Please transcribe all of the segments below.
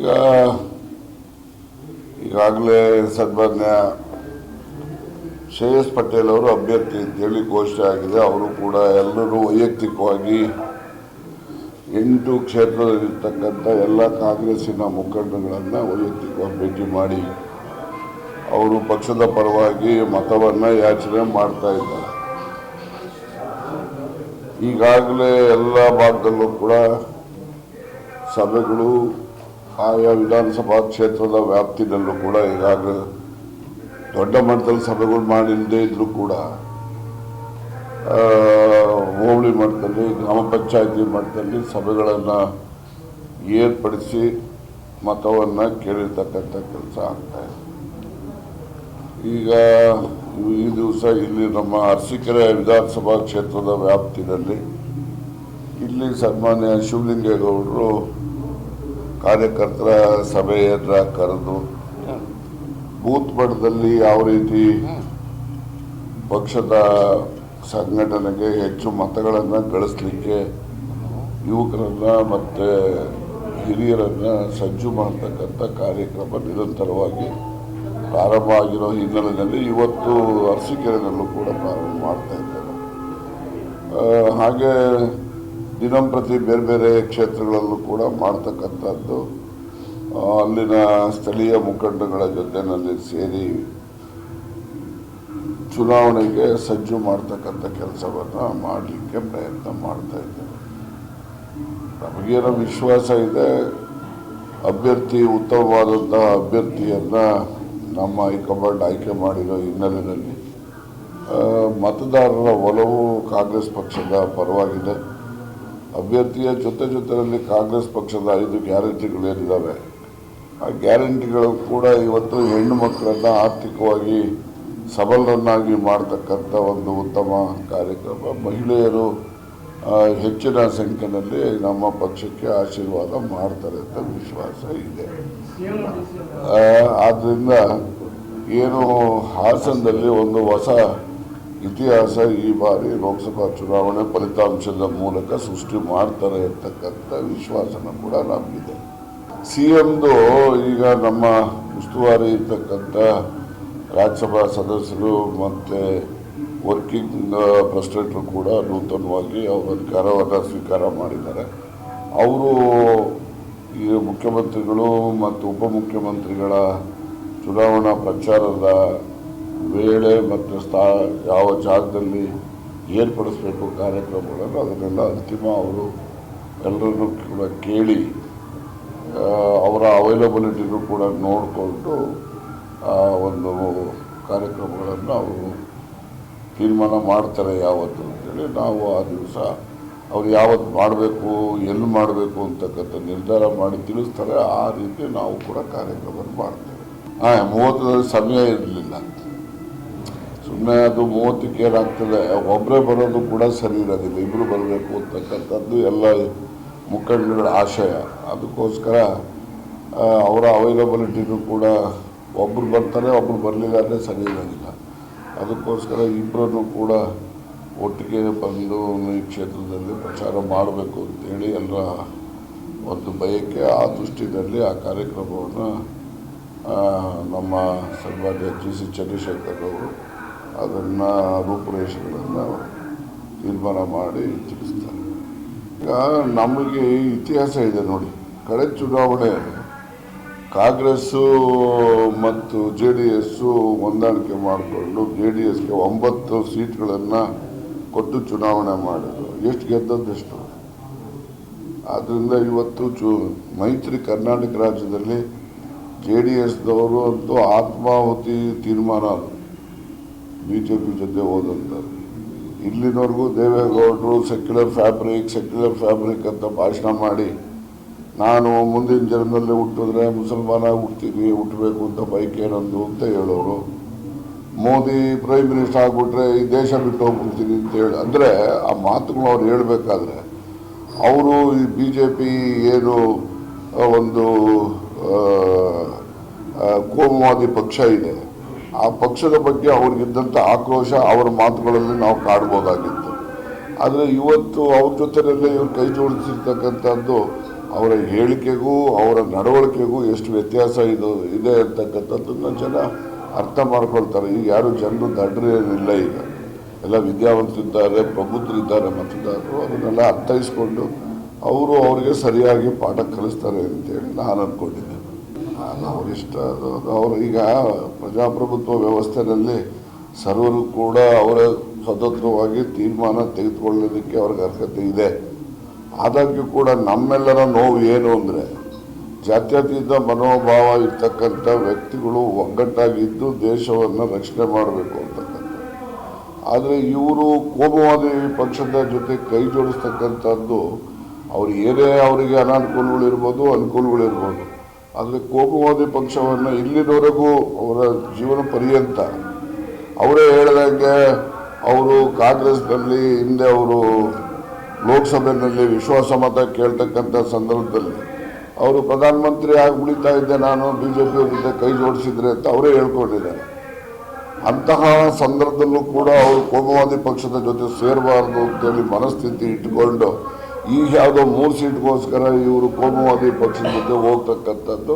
ಈಗ, ಈಗಾಗಲೇ ಸನ್ಮಾನ್ಯ ಶ್ರೇಯಸ್ ಪಟೇಲ್ ಅವರು ಅಭ್ಯರ್ಥಿ ಅಂತೇಳಿ ಘೋಷಣೆ ಆಗಿದೆ. ಅವರು ಕೂಡ ಎಲ್ಲರೂ ವೈಯಕ್ತಿಕವಾಗಿ ಎಂಟು ಕ್ಷೇತ್ರದಲ್ಲಿರ್ತಕ್ಕಂಥ ಎಲ್ಲ ಕಾಂಗ್ರೆಸ್ಸಿನ ಮುಖಂಡಗಳನ್ನು ವೈಯಕ್ತಿಕವಾಗಿ ಭೇಟಿ ಮಾಡಿ ಅವರು ಪಕ್ಷದ ಪರವಾಗಿ ಮತವನ್ನು ಯಾಚನೆ ಮಾಡ್ತಾ ಇದ್ದಾರೆ. ಈಗಾಗಲೇ ಎಲ್ಲ ಭಾಗದಲ್ಲೂ ಕೂಡ ಸಭೆಗಳು ಆಯಾ ವಿಧಾನಸಭಾ ಕ್ಷೇತ್ರದ ವ್ಯಾಪ್ತಿನಲ್ಲೂ ಕೂಡ ಈಗಾಗಲೇ ದೊಡ್ಡ ಮಟ್ಟದಲ್ಲಿ ಸಭೆಗಳು ಮಾಡಿಲ್ಲದೇ ಇದ್ರೂ ಕೂಡ ಹೋಬಳಿ ಮಟ್ಟದಲ್ಲಿ, ಗ್ರಾಮ ಪಂಚಾಯತಿ ಮಟ್ಟದಲ್ಲಿ ಸಭೆಗಳನ್ನು ಏರ್ಪಡಿಸಿ ಮತವನ್ನು ಕೇಳಿರ್ತಕ್ಕಂಥ ಕೆಲಸ ಆಗ್ತಾ ಇದೆ. ಈಗ ಈ ದಿವಸ ಇಲ್ಲಿ ನಮ್ಮ ಅರಸೀಕೆರೆ ವಿಧಾನಸಭಾ ಕ್ಷೇತ್ರದ ವ್ಯಾಪ್ತಿನಲ್ಲಿ ಇಲ್ಲಿ ಸನ್ಮಾನ್ಯ ಶಿವಲಿಂಗೇಗೌಡರು ಕಾರ್ಯಕರ್ತರ ಸಭೆಯನ್ನ ಕರೆದು ಬೂತ್ ಮಟ್ಟದಲ್ಲಿ ಯಾವ ರೀತಿ ಪಕ್ಷದ ಸಂಘಟನೆಗೆ ಹೆಚ್ಚು ಮತಗಳನ್ನು ಗಳಿಸ್ಲಿಕ್ಕೆ ಯುವಕರನ್ನ ಮತ್ತೆ ಹಿರಿಯರನ್ನ ಸಜ್ಜು ಮಾಡತಕ್ಕಂಥ ಕಾರ್ಯಕ್ರಮ ನಿರಂತರವಾಗಿ ಪ್ರಾರಂಭ ಆಗಿರೋ ಹಿನ್ನೆಲೆಯಲ್ಲಿ ಇವತ್ತು ಅರಸಿಕೆರೆಯಲ್ಲೂ ಕೂಡ ಪ್ರಾರಂಭ ಮಾಡ್ತಾ ಇದ್ದಾರೆ ಹಾಗೆ ದಿನಂಪ್ರತಿ ಬೇರೆ ಬೇರೆ ಕ್ಷೇತ್ರಗಳಲ್ಲೂ ಕೂಡ ಮಾಡ್ತಕ್ಕಂಥದ್ದು. ಅಲ್ಲಿನ ಸ್ಥಳೀಯ ಮುಖಂಡಗಳ ಜೊತೆನಲ್ಲಿ ಸೇರಿ ಚುನಾವಣೆಗೆ ಸಜ್ಜು ಮಾಡ್ತಕ್ಕಂಥ ಕೆಲಸವನ್ನು ಮಾಡಲಿಕ್ಕೆ ಪ್ರಯತ್ನ ಮಾಡ್ತಾ ಇದ್ದೇವೆ. ನಮಗೇನೋ ವಿಶ್ವಾಸ ಇದೆ. ಅಭ್ಯರ್ಥಿ ಉತ್ತಮವಾದಂತಹ ಅಭ್ಯರ್ಥಿಯನ್ನು ನಮ್ಮ ಹೈಕಮಾಂಡ್ ಆಯ್ಕೆ ಮಾಡಿರೋ ಹಿನ್ನೆಲೆಯಲ್ಲಿ ಮತದಾರರ ಒಲವು ಕಾಂಗ್ರೆಸ್ ಪಕ್ಷದ ಪರವಾಗಿದೆ. ಅಭ್ಯರ್ಥಿಯ ಜೊತೆ ಜೊತೆಯಲ್ಲಿ ಕಾಂಗ್ರೆಸ್ ಪಕ್ಷದ ಐದು ಗ್ಯಾರಂಟಿಗಳೇನಿದ್ದಾವೆ ಆ ಗ್ಯಾರಂಟಿಗಳು ಕೂಡ ಇವತ್ತು ಹೆಣ್ಣು ಮಕ್ಕಳನ್ನ ಆರ್ಥಿಕವಾಗಿ ಸಬಲರನ್ನಾಗಿ ಮಾಡ್ತಕ್ಕಂಥ ಒಂದು ಉತ್ತಮ ಕಾರ್ಯಕ್ರಮ. ಮಹಿಳೆಯರು ಹೆಚ್ಚಿನ ಸಂಖ್ಯೆಯಲ್ಲಿ ನಮ್ಮ ಪಕ್ಷಕ್ಕೆ ಆಶೀರ್ವಾದ ಮಾಡ್ತಾರೆ ಅಂತ ವಿಶ್ವಾಸ ಇದೆ. ಆದ್ದರಿಂದ ಏನು ಹಾಸನದಲ್ಲಿ ಒಂದು ಹೊಸ ಇತಿಹಾಸ ಈ ಬಾರಿ ಲೋಕಸಭಾ ಚುನಾವಣೆ ಫಲಿತಾಂಶದ ಮೂಲಕ ಸೃಷ್ಟಿ ಮಾಡ್ತಾರೆ ಅಂತಕ್ಕಂಥ ವಿಶ್ವಾಸನ ಕೂಡ ನಮಗಿದೆ. ಸಿ ಎಮ್ದು ಈಗ ನಮ್ಮ ಉಸ್ತುವಾರಿ ಇರ್ತಕ್ಕಂಥ ರಾಜ್ಯಸಭಾ ಸದಸ್ಯರು ಮತ್ತು ವರ್ಕಿಂಗ್ ಪ್ರೆಸಿಡೆಂಟರು ಕೂಡ ನೂತನವಾಗಿ ಅವರ ಅಧಿಕಾರವನ್ನು ಸ್ವೀಕಾರ ಮಾಡಿದ್ದಾರೆ. ಅವರು ಈ ಮುಖ್ಯಮಂತ್ರಿಗಳು ಮತ್ತು ಉಪಮುಖ್ಯಮಂತ್ರಿಗಳ ಚುನಾವಣಾ ಪ್ರಚಾರದ ವೇಳೆ ಮತ್ತು ಸ್ಥಾ, ಯಾವ ಜಾಗದಲ್ಲಿ ಏರ್ಪಡಿಸಬೇಕು ಕಾರ್ಯಕ್ರಮಗಳನ್ನು ಅದನ್ನೆಲ್ಲ ಅಂತಿಮ ಅವರು ಎಲ್ಲರನ್ನೂ ಕೂಡ ಕೇಳಿ ಅವರ ಅವೈಲಬಿಲಿಟಿನೂ ಕೂಡ ನೋಡಿಕೊಂಡು ಒಂದು ಕಾರ್ಯಕ್ರಮಗಳನ್ನು ಅವರು ತೀರ್ಮಾನ ಮಾಡ್ತಾರೆ ಯಾವತ್ತು ಅಂತೇಳಿ ನಾವು ಆ ದಿವಸ ಅವ್ರು ಯಾವತ್ತು ಮಾಡಬೇಕು, ಎಲ್ಲಿ ಮಾಡಬೇಕು ಅಂತಕ್ಕಂಥ ನಿರ್ಧಾರ ಮಾಡಿ ತಿಳಿಸ್ತಾರೆ, ಆ ರೀತಿ ನಾವು ಕೂಡ ಕಾರ್ಯಕ್ರಮ ಮಾಡ್ತೇವೆ. ಹಾಂ ಮೂವತ್ತು ಸಮಯ ಇರಲಿಲ್ಲ. ಸುಮ್ಮನೆ ಅದು ಮೂವತ್ತಕ್ಕೆ ಏನಾಗ್ತದೆ ಒಬ್ಬರೇ ಬರೋದು ಕೂಡ ಸರಿ ಇರೋದಿಲ್ಲ. ಇಬ್ಬರು ಬರಬೇಕು ಅಂತಕ್ಕಂಥದ್ದು ಎಲ್ಲ ಮುಖಂಡಗಳ ಆಶಯ. ಅದಕ್ಕೋಸ್ಕರ ಅವರ ಅವೈಲಬಿಲಿಟಿನೂ ಕೂಡ ಒಬ್ಬರು ಬರ್ತಾರೆ ಒಬ್ಬರು ಬರಲಿಲ್ಲ ಅಂದರೆ ಸರಿ ಇರೋದಿಲ್ಲ. ಅದಕ್ಕೋಸ್ಕರ ಇಬ್ಬರನ್ನು ಕೂಡ ಒಟ್ಟಿಗೆ ಬಂದು ಈ ಕ್ಷೇತ್ರದಲ್ಲಿ ಪ್ರಚಾರ ಮಾಡಬೇಕು ಅಂತೇಳಿ ಎಲ್ಲರ ಒಂದು ಬಯಕೆ ಆ ದೃಷ್ಟಿಯಲ್ಲಿ ಆ ಕಾರ್ಯಕ್ರಮವನ್ನು ನಮ್ಮ ಸನ್ಮಾನ್ಯ ಜಿ ಸಿ ಚಂದ್ರಶೇಖರ್ ಅವರು ಅದನ್ನು ರೂಪುರೇಷೆಗಳನ್ನು ತೀರ್ಮಾನ ಮಾಡಿ ತಿಳಿಸ್ತಾರೆ ಈಗ ನಮಗೆ ಇತಿಹಾಸ ಇದೆ ನೋಡಿ. ಕಳೆದ ಚುನಾವಣೆ ಕಾಂಗ್ರೆಸ್ಸು ಮತ್ತು ಜೆ ಡಿ ಎಸ್ಸು ಹೊಂದಾಣಿಕೆ ಮಾಡಿಕೊಂಡು ಜೆ ಡಿ ಎಸ್ಗೆ ಒಂಬತ್ತು ಸೀಟ್ಗಳನ್ನು ಕೊಟ್ಟು ಚುನಾವಣೆ ಮಾಡಿದ್ರು. ಎಷ್ಟು ಗೆದ್ದದ್ದೆಷ್ಟು? ಆದ್ದರಿಂದ ಇವತ್ತು ಚು ಮೈತ್ರಿ ಕರ್ನಾಟಕ ರಾಜ್ಯದಲ್ಲಿ ಜೆ ಡಿ ಎಸ್ದವರು ಅಂತೂ ಆತ್ಮಾಹುತಿ ತೀರ್ಮಾನ ಅದು. ಬಿ ಜೆ ಪಿ ಜೊತೆ ಹೋದಂತಾರೆ ಇಲ್ಲಿನವರೆಗೂ ದೇವೇಗೌಡರು ಸೆಕ್ಯುಲರ್ ಫ್ಯಾಬ್ರಿಕ್ ಸೆಕ್ಯುಲರ್ ಫ್ಯಾಬ್ರಿಕ್ ಅಂತ ಭಾಷಣ ಮಾಡಿ, ನಾನು ಮುಂದಿನ ಜನ್ಮದಲ್ಲಿ ಹುಟ್ಟಿದ್ರೆ ಮುಸಲ್ಮಾನ ಹುಡ್ತೀನಿ ಹುಟ್ಟಬೇಕು ಅಂತ ಬೈಕ್ ಅಂತ ಹೇಳೋರು. ಮೋದಿ ಪ್ರೈಮ್ ಮಿನಿಸ್ಟರ್ ಆಗಿಬಿಟ್ರೆ ಈ ದೇಶ ಬಿಟ್ಟು ಹೋಗ್ಬಿಡ್ತೀನಿ ಅಂತ ಹೇಳಿ. ಅಂದರೆ ಆ ಮಾತುಗಳು ಅವ್ರು ಹೇಳಬೇಕಾದ್ರೆ, ಅವರು ಈ ಬಿ ಜೆ ಪಿ ಏನು ಒಂದು ಕೋಮುವಾದಿ ಪಕ್ಷ ಇದೆ. ಆ ಪಕ್ಷದ ಬಗ್ಗೆ ಅವ್ರಿಗಿದ್ದಂಥ ಆಕ್ರೋಶ ಅವರ ಮಾತುಗಳಲ್ಲಿ ನಾವು ಕಾಡ್ಬೋದಾಗಿತ್ತು. ಆದರೆ ಇವತ್ತು ಅವ್ರ ಜೊತೆಯಲ್ಲೇ ಇವ್ರು ಕೈ ಜೋಡಿಸಿರ್ತಕ್ಕಂಥದ್ದು ಅವರ ಹೇಳಿಕೆಗೂ ಅವರ ನಡವಳಿಕೆಗೂ ಎಷ್ಟು ವ್ಯತ್ಯಾಸ ಇದು ಇದೆ ಅಂತಕ್ಕಂಥದ್ದನ್ನು ಜನ ಅರ್ಥ ಮಾಡ್ಕೊಳ್ತಾರೆ. ಈಗ ಯಾರು ಜನರು ದಡ್ರೇನಿಲ್ಲ ಈಗ. ಎಲ್ಲ ವಿದ್ಯಾವಂತರಿದ್ದಾರೆ ಪ್ರಬುದ್ಧರಿದ್ದಾರೆ, ಮತದಾರರು ಅದನ್ನೆಲ್ಲ ಅರ್ಥೈಸ್ಕೊಂಡು ಅವರು ಅವರಿಗೆ ಸರಿಯಾಗಿ ಪಾಠ ಕಲಿಸ್ತಾರೆ ಅಂತೇಳಿ ನಾನು ಅಂದ್ಕೊಂಡಿದ್ದೆ ಅಲ್ಲ ಅವರಿಷ್ಟ ಅವರು ಈಗ ಪ್ರಜಾಪ್ರಭುತ್ವ ವ್ಯವಸ್ಥೆಯಲ್ಲಿ ಸರ್ವರು ಕೂಡ ಅವರ ಸ್ವತಂತ್ರವಾಗಿ ತೀರ್ಮಾನ ತೆಗೆದುಕೊಳ್ಳೋದಕ್ಕೆ ಅವ್ರಿಗೆ ಅರ್ಹತೆ ಇದೆ. ಆದಾಗ್ಯೂ ಕೂಡ ನಮ್ಮೆಲ್ಲರ ನೋವು ಏನು ಅಂದರೆ, ಜಾತ್ಯತೀತ ಮನೋಭಾವ ಇರ್ತಕ್ಕಂಥ ವ್ಯಕ್ತಿಗಳು ಒಗ್ಗಟ್ಟಾಗಿದ್ದು ದೇಶವನ್ನು ರಕ್ಷಣೆ ಮಾಡಬೇಕು ಅಂತಕ್ಕಂಥ ಆದರೆ ಇವರು ಕೋಮುವಾದಿ ಪಕ್ಷದ ಜೊತೆ ಕೈ ಜೋಡಿಸ್ತಕ್ಕಂಥದ್ದು, ಅವ್ರು ಏನೇ ಅವರಿಗೆ ಅನಾನುಕೂಲಗಳಿರ್ಬೋದು ಅನುಕೂಲಗಳಿರ್ಬೋದು ಆದರೆ ಕೋಪವಾದಿ ಪಕ್ಷವನ್ನು ಇಲ್ಲಿನವರೆಗೂ ಅವರ ಜೀವನ ಪರ್ಯಂತ ಅವರೇ ಹೇಳಿದಂಗೆ ಅವರು ಕಾಂಗ್ರೆಸ್ನಲ್ಲಿ, ಹಿಂದೆ ಅವರು ಲೋಕಸಭೆಯಲ್ಲಿ ವಿಶ್ವಾಸಮತ ಕೇಳ್ತಕ್ಕಂಥ ಸಂದರ್ಭದಲ್ಲಿ ಅವರು ಪ್ರಧಾನಮಂತ್ರಿ ಆಗಿ ಉಳಿತಾ ಇದ್ದೆ ನಾನು ಬಿ ಜೆ ಪಿ ಜೊತೆ ಕೈ ಜೋಡಿಸಿದ್ರೆ ಅಂತ ಅವರೇ ಹೇಳ್ಕೊಂಡಿದ್ದಾರೆ. ಅಂತಹ ಸಂದರ್ಭದಲ್ಲೂ ಕೂಡ ಅವರು ಕೋಮವಾದಿ ಪಕ್ಷದ ಜೊತೆ ಸೇರಬಾರ್ದು ಅಂತೇಳಿ ಮನಸ್ಥಿತಿ ಇಟ್ಕೊಂಡು ಈಗ ಯಾವುದೋ ಮೂರು ಸೀಟ್ಗೋಸ್ಕರ ಇವರು ಕೋಮುವಾದಿ ಪಕ್ಷದ ಜೊತೆ ಹೋಗ್ತಕ್ಕಂಥದ್ದು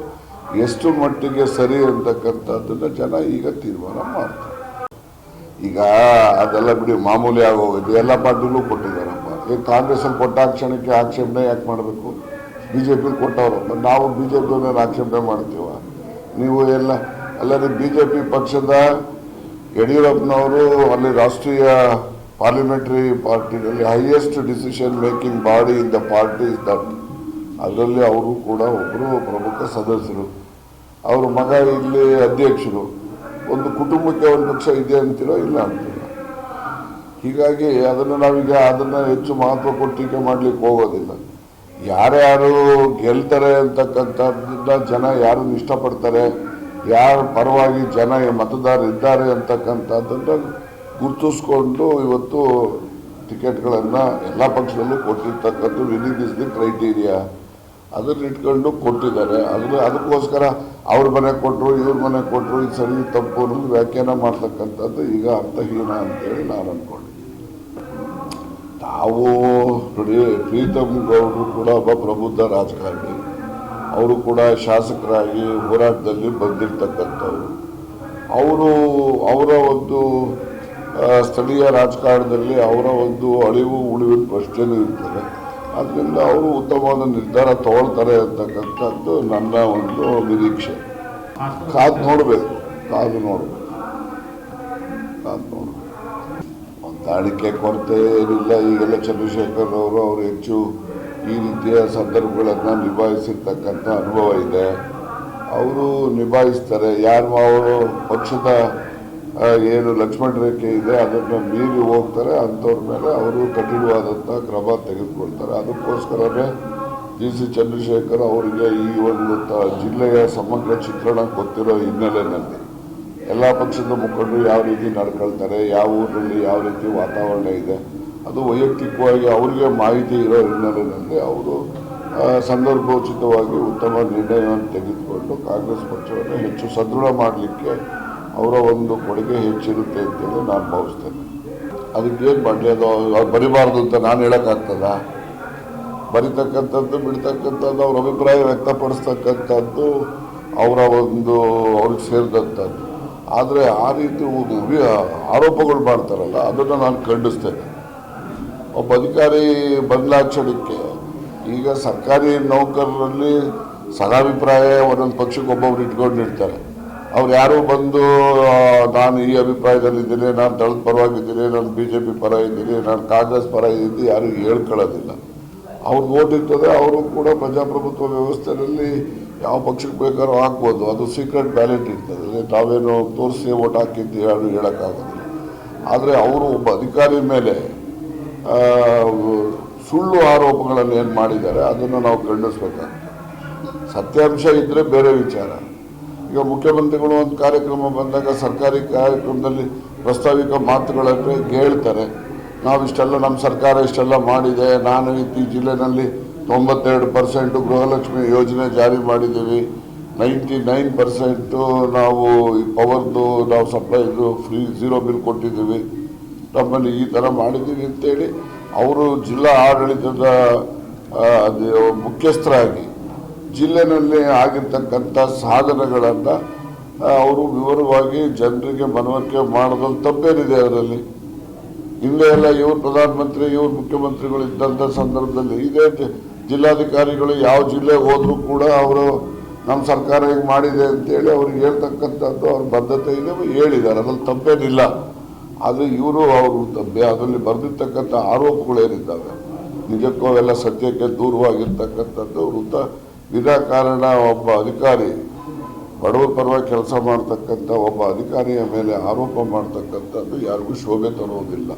ಎಷ್ಟು ಮಟ್ಟಿಗೆ ಸರಿ ಅಂತಕ್ಕಂಥದ್ದನ್ನು ಜನ ಈಗ ತೀರ್ಮಾನ ಮಾಡ್ತಾರೆ. ಈಗ ಅದೆಲ್ಲ ಬಿಡಿ ಮಾಮೂಲಿ ಆಗೋಗಿದೆ ಎಲ್ಲ ಪಾರ್ಟಿಗಳು ಕೊಟ್ಟಿದ್ದಾರಪ್ಪ. ಈಗ ಕಾಂಗ್ರೆಸ್ಸಲ್ಲಿ ಕೊಟ್ಟ ಆಕ್ಷಣಕ್ಕೆ ಆಕ್ಷೇಪಣೆ ಯಾಕೆ ಮಾಡಬೇಕು? ಬಿ ಜೆ ಪಿ ಕೊಟ್ಟವ್ರಪ್ಪ ನಾವು ಬಿ ಜೆ ಪಿ ಆಕ್ಷೇಪಣೆ ಮಾಡ್ತೀವ? ನೀವು ಎಲ್ಲ ಅಲ್ಲದೆ ಬಿ ಜೆ ಪಿ ಪಕ್ಷದ ಯಡಿಯೂರಪ್ಪನವರು ಅಲ್ಲಿ ರಾಷ್ಟ್ರೀಯ parliamentary ಪಾರ್ಟಿನಲ್ಲಿ highest decision making body in the party is that ಅದರಲ್ಲಿ ಅವರು ಕೂಡ ಒಬ್ಬರು ಪ್ರಮುಖ ಸದಸ್ಯರು. ಅವ್ರ ಮಗ ಇಲ್ಲಿ ಅಧ್ಯಕ್ಷರು. ಒಂದು ಕುಟುಂಬಕ್ಕೆ ಒಂದು ಪಕ್ಷ ಇದೆ ಅಂತೀರೋ ಇಲ್ಲ ಅಂತೀರ? ಹೀಗಾಗಿ ಅದನ್ನು ನಾವೀಗ ಅದನ್ನು ಹೆಚ್ಚು ಮಹತ್ವ ಕೊಟ್ಟಿಗೆ ಮಾಡಲಿಕ್ಕೆ ಹೋಗೋದಿಲ್ಲ. ಯಾರ್ಯಾರು ಗೆಲ್ತಾರೆ ಅಂತಕ್ಕಂಥದ್ದನ್ನ ಜನ ಯಾರನ್ನು ಇಷ್ಟಪಡ್ತಾರೆ? ಯಾರ ಪರವಾಗಿ ಜನ ಮತದಾರರು ಇದ್ದಾರೆ ಅಂತಕ್ಕಂಥದ್ದನ್ನು ಗುರುತಿಸ್ಕೊಂಡು ಇವತ್ತು ಟಿಕೆಟ್ಗಳನ್ನು ಎಲ್ಲ ಪಕ್ಷದಲ್ಲೂ ಕೊಟ್ಟಿರ್ತಕ್ಕಂಥ ವಿನಿಂಗ್ ಇಸ್ ದಿ ಕ್ರೈಟೀರಿಯಾ ಅದನ್ನ ಇಟ್ಕೊಂಡು ಕೊಟ್ಟಿದ್ದಾರೆ. ಅದನ್ನು ಅದಕ್ಕೋಸ್ಕರ ಅವ್ರ ಮನೆ ಕೊಟ್ಟರು ಇವ್ರ ಮನೆ ಕೊಟ್ಟರು ಇದು ಸರಿ ತಪ್ಪು ಅನ್ನೋದು ವ್ಯಾಖ್ಯಾನ ಮಾಡ್ತಕ್ಕಂಥದ್ದು ಈಗ ಅರ್ಥಹೀನ ಅಂತೇಳಿ ನಾನು ಅಂದ್ಕೊಂಡಿದ್ದೀನಿ ತಾವು ನೋಡಿ ಪ್ರೀತಮ್ ಗೌಡರು ಕೂಡ ಒಬ್ಬ ಪ್ರಬುದ್ಧ ರಾಜಕಾರಣಿ. ಅವರು ಕೂಡ ಶಾಸಕರಾಗಿ ಹೋರಾಟದಲ್ಲಿ ಬಂದಿರ್ತಕ್ಕಂಥವ್ರು. ಅವರು ಅವರ ಒಂದು ಸ್ಥಳೀಯ ರಾಜಕಾರಣದಲ್ಲಿ ಅವರ ಒಂದು ಅಳಿವು ಉಳಿವಿನ ಪ್ರಶ್ನೆಯೂ ಇರ್ತದೆ. ಅದರಿಂದ ಅವರು ಉತ್ತಮವಾದ ನಿರ್ಧಾರ ತಗೊಳ್ತಾರೆ ಅಂತಕ್ಕಂಥದ್ದು ನನ್ನ ಒಂದು ನಿರೀಕ್ಷೆ. ಕಾದು ನೋಡಬೇಕು ಕಾದು ನೋಡಬೇಕು. ಕಾದು ನೋಡಬೇಕು. ಹೊಂದಾಣಿಕೆ ಕೊರತೆ ಏನಿಲ್ಲ ಈಗೆಲ್ಲ ಚಂದ್ರಶೇಖರ್ ಅವರು ಅವರು ಹೆಚ್ಚು ಈ ರೀತಿಯ ಸಂದರ್ಭಗಳನ್ನು ನಿಭಾಯಿಸಿರ್ತಕ್ಕಂಥ ಅನುಭವ ಇದೆ. ಅವರು ನಿಭಾಯಿಸ್ತಾರೆ, ಯಾರು ಅವರು ಪಕ್ಷದ ಏನು ಲಕ್ಷ್ಮಣ ರೇಖೆ ಇದೆ, ಅದನ್ನು ಮೀರಿ ಹೋಗ್ತಾರೆ, ಅಂಥವ್ರ ಮೇಲೆ ಅವರು ಕಠಿಣವಾದಂಥ ಕ್ರಮ ತೆಗೆದುಕೊಳ್ತಾರೆ. ಅದಕ್ಕೋಸ್ಕರವೇ ಜಿ ಸಿ ಚಂದ್ರಶೇಖರ್ ಅವರಿಗೆ ಈ ಒಂದು ಜಿಲ್ಲೆಯ ಸಮಗ್ರ ಚಿತ್ರಣ ಗೊತ್ತಿರೋ ಹಿನ್ನೆಲೆಯಲ್ಲಿ ಎಲ್ಲ ಪಕ್ಷದ ಮುಖಂಡರು ಯಾವ ರೀತಿ ನಡ್ಕೊಳ್ತಾರೆ, ಯಾವ ಊರಲ್ಲಿ ಯಾವ ರೀತಿ ವಾತಾವರಣ ಇದೆ, ಅದು ವೈಯಕ್ತಿಕವಾಗಿ ಅವರಿಗೆ ಮಾಹಿತಿ ಇರೋ ಹಿನ್ನೆಲೆಯಲ್ಲಿ ಅವರು ಸಂದರ್ಭೋಚಿತವಾಗಿ ಉತ್ತಮ ನಿರ್ಣಯವನ್ನು ತೆಗೆದುಕೊಂಡು ಕಾಂಗ್ರೆಸ್ ಪಕ್ಷವನ್ನು ಹೆಚ್ಚು ಸದೃಢ ಮಾಡಲಿಕ್ಕೆ ಅವರ ಒಂದು ಕೊಡುಗೆ ಹೆಚ್ಚಿರುತ್ತೆ ಅಂತೇಳಿ ನಾನು ಭಾವಿಸ್ತೇನೆ. ಅದಕ್ಕೇನು ಮಾಡಲಿ, ಅದು ಅವ್ರು ಬರಿಬಾರ್ದು ಅಂತ ನಾನು ಹೇಳೋಕ್ಕಾಗ್ತದ? ಬರಿತಕ್ಕಂಥದ್ದು, ಬಿಡ್ತಕ್ಕಂಥದ್ದು, ಅವ್ರ ಅಭಿಪ್ರಾಯ ವ್ಯಕ್ತಪಡಿಸ್ತಕ್ಕಂಥದ್ದು, ಅವರ ಒಂದು ಅವ್ರಿಗೆ ಸೇರಿದಂಥದ್ದು. ಆದರೆ ಆ ರೀತಿ ಆರೋಪಗಳು ಮಾಡ್ತಾರಲ್ಲ, ಅದನ್ನು ನಾನು ಖಂಡಿಸ್ತೇನೆ. ಒಬ್ಬ ಅಧಿಕಾರಿ ಬದಲಾಚಣಕ್ಕೆ ಈಗ ಸರ್ಕಾರಿ ನೌಕರರಲ್ಲಿ ಸದಾಭಿಪ್ರಾಯ ಒಂದೊಂದು ಪಕ್ಷಕ್ಕೆ ಒಬ್ಬೊಬ್ರು ಇಟ್ಕೊಂಡಿರ್ತಾರೆ ಅವ್ರು ಯಾರು ಬಂದು ನಾನು ಈ ಅಭಿಪ್ರಾಯದಲ್ಲಿದ್ದೀನಿ, ನಾನು ದಳದ ಪರವಾಗಿದ್ದೀನಿ, ನಾನು ಬಿ ಜೆ ಪಿ ಪರ ಇದ್ದೀನಿ, ನಾನು ಕಾಂಗ್ರೆಸ್ ಪರ ಇದ್ದೀನಿ, ಯಾರು ಹೇಳ್ಕೊಳ್ಳೋದಿಲ್ಲ. ಅವ್ರಿಗೆ ಓಟಿರ್ತದೆ ಅವರು ಕೂಡ ಪ್ರಜಾಪ್ರಭುತ್ವ ವ್ಯವಸ್ಥೆಯಲ್ಲಿ ಯಾವ ಪಕ್ಷಕ್ಕೆ ಬೇಕಾದ್ರೂ ಹಾಕ್ಬೋದು. ಅದು ಸೀಕ್ರೆಟ್ ಬ್ಯಾಲೆಟ್ ಇರ್ತದೆ. ತಾವೇನು ತೋರಿಸಿ ಓಟ್ ಹಾಕಿದ್ದು ಯಾರು ಹೇಳೋಕ್ಕಾಗೋದಿಲ್ಲ. ಆದರೆ ಅವರು ಒಬ್ಬ ಅಧಿಕಾರಿ ಮೇಲೆ ಸುಳ್ಳು ಆರೋಪಗಳನ್ನು ಏನು ಮಾಡಿದ್ದಾರೆ, ಅದನ್ನು ನಾವು ಖಂಡಿಸ್ಬೇಕಾಗ್ತದೆ ಸತ್ಯಾಂಶ ಇದ್ದರೆ ಬೇರೆ ವಿಚಾರ. ಈಗ ಮುಖ್ಯಮಂತ್ರಿಗಳು ಒಂದು ಕಾರ್ಯಕ್ರಮ ಬಂದಾಗ ಸರ್ಕಾರಿ ಕಾರ್ಯಕ್ರಮದಲ್ಲಿ ಪ್ರಸ್ತಾವಿಕ ಮಾತುಗಳನ್ನು ಹೇಳ್ತಾರೆ, ನಾವು ಇಷ್ಟೆಲ್ಲ ನಮ್ಮ ಸರ್ಕಾರ ಇಷ್ಟೆಲ್ಲ ಮಾಡಿದೆ, ನಾನು ಈ ಜಿಲ್ಲೆನಲ್ಲಿ ತೊಂಬತ್ತೆರಡು ಪರ್ಸೆಂಟು ಗೃಹಲಕ್ಷ್ಮಿ ಯೋಜನೆ ಜಾರಿ ಮಾಡಿದ್ದೀವಿ, ನೈಂಟಿ ನೈನ್ ಪರ್ಸೆಂಟು ನಾವು ಈ ಪವರ್ದು ನಾವು ಸಪ್ಲೈದು ಫ್ರೀ ಝೀರೋ ಬಿಲ್ ಕೊಟ್ಟಿದ್ದೀವಿ, ನಮ್ಮಲ್ಲಿ ಈ ಥರ ಮಾಡಿದ್ದೀವಿ ಅಂತೇಳಿ ಅವರು ಜಿಲ್ಲಾ ಆಡಳಿತದ ಮುಖ್ಯಸ್ಥರಾಗಿ ಜಿಲ್ಲೆನಲ್ಲಿ ಆಗಿರ್ತಕ್ಕಂಥ ಸಾಧನೆಗಳನ್ನು ಅವರು ವಿವರವಾಗಿ ಜನರಿಗೆ ಮನವರಿಕೆ ಮಾಡೋದ್ರಲ್ಲಿ ತಪ್ಪೇನಿದೆ ಅದರಲ್ಲಿ. ಹಿಂದೆ ಎಲ್ಲ ಇವರು ಪ್ರಧಾನಮಂತ್ರಿ, ಇವರು ಮುಖ್ಯಮಂತ್ರಿಗಳು ಇದ್ದಂಥ ಸಂದರ್ಭದಲ್ಲಿ ಇದೇ ಜಿಲ್ಲಾಧಿಕಾರಿಗಳು ಯಾವ ಜಿಲ್ಲೆಗೆ ಹೋದರೂ ಕೂಡ ಅವರು ನಮ್ಮ ಸರ್ಕಾರ ಹೇಗೆ ಮಾಡಿದೆ ಅಂತೇಳಿ ಅವ್ರಿಗೆ ಹೇಳ್ತಕ್ಕಂಥದ್ದು ಅವ್ರ ಬದ್ಧತೆ ಇದೆ ಹೇಳಿದ್ದಾರೆ. ಅದ್ರಲ್ಲಿ ತಪ್ಪೇನಿಲ್ಲ. ಆದರೆ ಇವರು ಅವರು ತಪ್ಪೆ. ಅದರಲ್ಲಿ ಬರೆದಿರ್ತಕ್ಕಂಥ ಆರೋಪಗಳೇನಿದ್ದಾವೆ? ನಿಜಕ್ಕೂ ಅವೆಲ್ಲ ಸತ್ಯಕ್ಕೆ ದೂರವಾಗಿರ್ತಕ್ಕಂಥದ್ದು ವೃತ್ತ ವಿನಾಕಾರಣ ಒಬ್ಬ ಅಧಿಕಾರಿ ಬಡವರ ಪರವಾಗಿ ಕೆಲಸ ಮಾಡ್ತಕ್ಕಂಥ ಒಬ್ಬ ಅಧಿಕಾರಿಯ ಮೇಲೆ ಆರೋಪ ಮಾಡ್ತಕ್ಕಂಥದ್ದು ಯಾರಿಗೂ ಶೋಭೆ ತರೋದಿಲ್ಲ